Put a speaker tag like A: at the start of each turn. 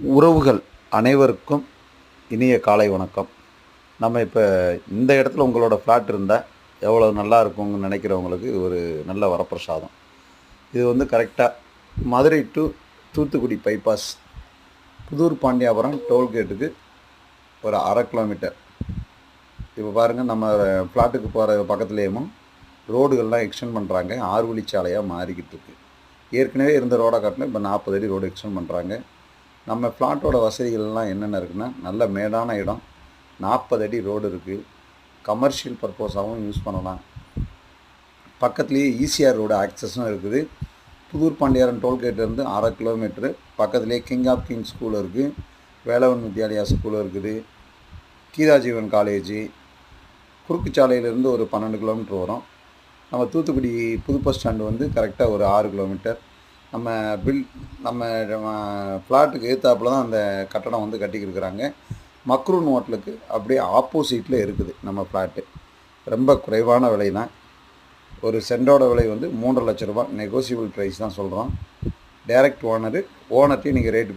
A: உறவுகள் அனைவருக்கும் இனிய காலை வணக்கம். நம்ம இப்போ இந்த இடத்துல உங்களோட ஃப்ளாட் இருந்தால் எவ்வளோ நல்லா இருக்கும்னு நினைக்கிறவங்களுக்கு இது ஒரு நல்ல வரப்பிரசாதம். இது வந்து கரெக்டாக மதுரை டு தூத்துக்குடி பைபாஸ் புதூர் பாண்டியாபுரம் டோல்கேட்டுக்கு ஒரு அரை கிலோமீட்டர் இப்போ பாருங்கள் நம்ம ஃப்ளாட்டுக்கு போகிற பக்கத்துலேயும் ரோடுகள்லாம் எக்ஸ்டெண்ட் பண்ணுறாங்க ஆறு வழிச்சாலையாக மாறிக்கிட்டு இருக்குது ஏற்கனவே இருந்த ரோடை காட்டிலும் இப்போ நாற்பது அடி ரோடு எக்ஸ்டெண்ட் பண்ணுறாங்க நம்ம ஃப்ளாட்டோட வசதிகள்லாம் என்னென்ன இருக்குன்னா நல்ல மேடான இடம் நாற்பது அடி ரோடு இருக்குது கமர்ஷியல் பர்பஸாகவும் யூஸ் பண்ணலாம். பக்கத்துலேயே ஈசிஆர் ரோடு ஆக்சஸும் இருக்குது. புதூர் பாண்டியாரன் டோல்கேட்லேருந்து அரை கிலோமீட்ரு பக்கத்துலேயே கிங் ஆஃப் கிங் ஸ்கூல் இருக்குது வேலவன் வித்யாலயா ஸ்கூல் இருக்குது. கீதாஜீவன் காலேஜு குறுக்கு சாலையிலேருந்து ஒரு பன்னெண்டு கிலோமீட்டர் வரும். நம்ம தூத்துக்குடி புது பஸ் ஸ்டாண்டு வந்து கரெக்டாக ஒரு ஆறு கிலோமீட்டர் நம்ம பில் நம்ம ஃப்ளாட்டுக்கு ஏற்றாப்புல தான் அந்த கட்டடம் வந்து கட்டிக்கிருக்கிறாங்க. மக்ரூன் ஹோட்டலுக்கு அப்படியே ஆப்போசிட்டில் இருக்குது நம்ம ஃப்ளாட்டு. ரொம்ப குறைவான விலை தான் ஒரு சென்டோட விலை வந்து மூன்றரை லட்ச ரூபா நெகோசியபிள் ப்ரைஸ் தான் சொல்கிறோம் டைரக்ட் ஓனரு ஓனர்ட்டையும் நீங்கள் ரேட்டு